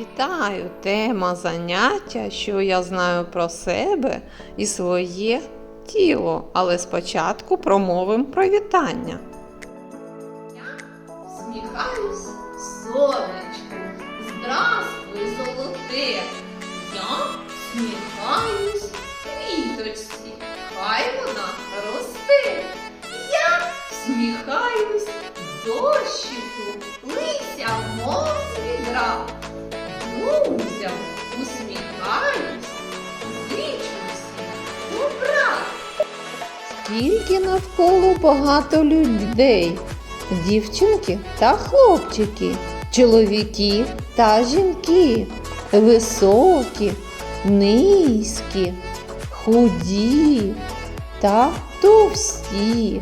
Вітаю! Тема заняття, що я знаю про себе і своє тіло. Але спочатку промовимо про вітання. Я Сміхаюсь сонечку, здравствуй, золоте. Я сміхаюсь квіточці, хай вона росте. Я сміхаюсь дощику, лися, мов з. Друзям усміхаюсь, всім добра. Скільки навколо багато людей, дівчинки та хлопчики, чоловіки та жінки, високі, низькі, худі та товсті,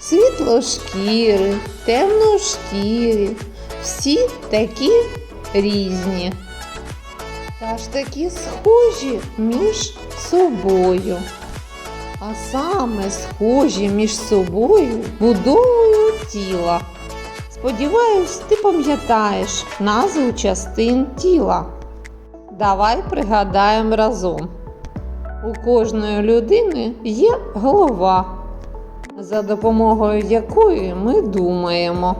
світлошкіри, темношкірі, всі такі різні. Та ж такі схожі між собою а саме схожі між собою будовою тіла. Сподіваюсь, ти пам'ятаєш назву частин тіла. Давай пригадаємо разом. У кожної людини є голова, за допомогою якої ми думаємо.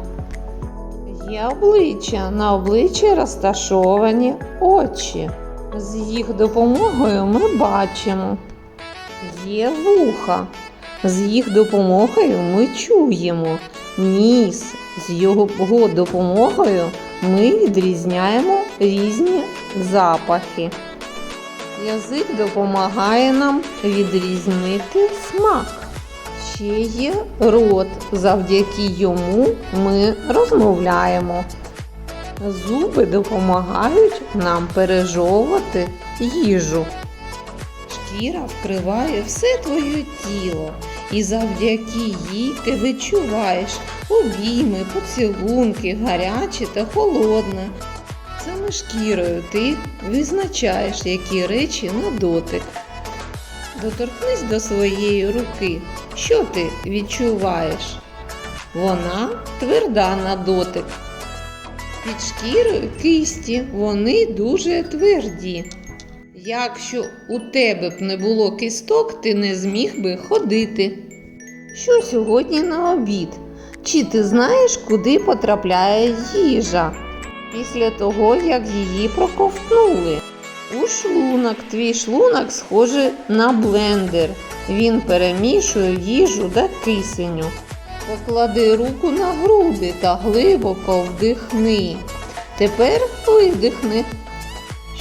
Є обличчя, на обличчі розташовані очі. З їх допомогою ми бачимо. Є вуха. З їх допомогою ми чуємо. Ніс. З його допомогою ми відрізняємо різні запахи. Язик допомагає нам відрізнити смак. Є рот, завдяки йому ми розмовляємо. Зуби допомагають нам пережовувати їжу. Шкіра вкриває все твоє тіло, і завдяки їй ти відчуваєш обійми, поцілунки, гаряче та холодне. Саме шкірою ти визначаєш, які речі на дотик. Доторкнись до своєї руки. Що ти відчуваєш? Вона тверда на дотик. Під шкірою кисті вони дуже тверді. Якщо у тебе б не було кісток, ти не зміг би ходити. Що сьогодні на обід? Чи ти знаєш, куди потрапляє їжа? Після того, як її проковтнули. У шлунок. Твій шлунок схожий на блендер. Він перемішує їжу та кисеню. Поклади руку на груди та глибоко вдихни. Тепер видихни.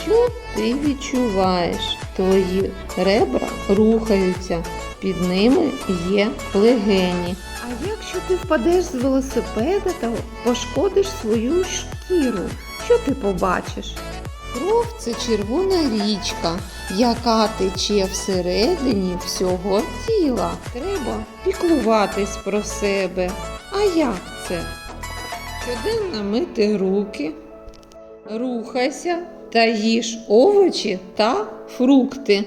Що ти відчуваєш? Твої ребра рухаються, під ними є легені. А якщо ти впадеш з велосипеда та пошкодиш свою шкіру, що ти побачиш? Кров це червона річка, яка тече всередині всього тіла. Треба піклуватись про себе. А як це? Щоденно мити руки, рухайся та їж овочі та фрукти.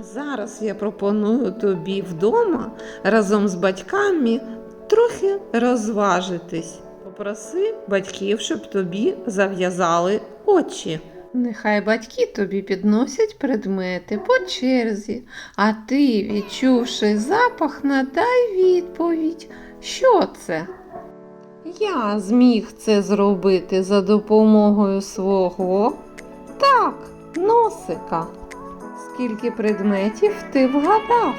А зараз я пропоную тобі вдома разом з батьками трохи розважитись. Попроси батьків, щоб тобі зав'язали очі. Нехай батьки тобі підносять предмети по черзі, а ти, відчувши запах, надай відповідь. Що це? Я зміг це зробити за допомогою свого так, носика. Скільки предметів ти вгадав?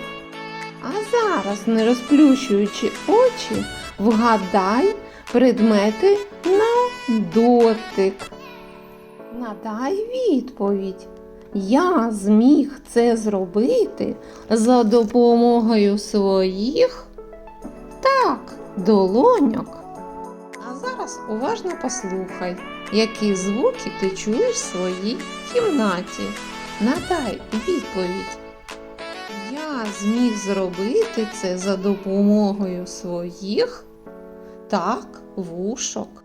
А зараз, не розплющуючи очі, вгадай предмети на дотик. Надай відповідь. Я зміг це зробити за допомогою своїх так, долоньок. А зараз уважно послухай, які звуки ти чуєш в своїй кімнаті. Надай відповідь. Я зміг зробити це за допомогою своїх так, вушок.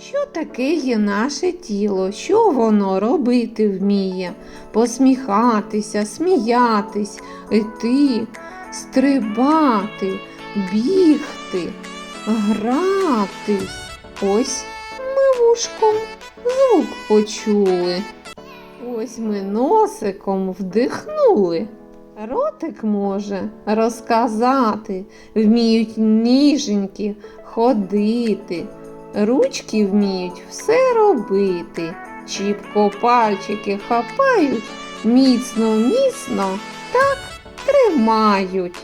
Що таке є наше тіло? Що воно робити вміє? Посміхатися, сміятись, йти, стрибати, бігти, гратись. Ось ми вушком звук почули. Ось ми носиком вдихнули. Ротик може розказати, вміють ніженькі ходити, ручки вміють все робити, чіпко пальчики хапають, міцно, міцно так тримають.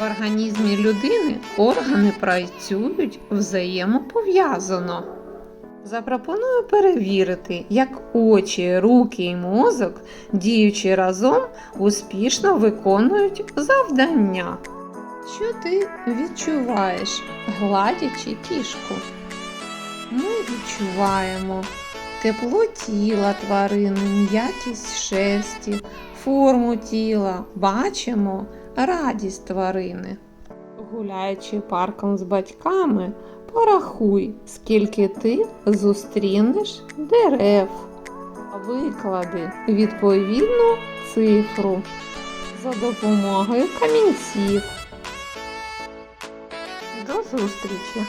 В організмі людини органи працюють взаємопов'язано. Запропоную перевірити, як очі, руки і мозок, діючи разом, успішно виконують завдання. Що ти відчуваєш, гладячи кішку? Ми відчуваємо тепло тіла тварини, м'якість шерсті, форму тіла, бачимо радість тварини. Гуляючи парком з батьками, порахуй, скільки ти зустрінеш дерев. Виклади відповідну цифру за допомогою камінців. До зустрічі!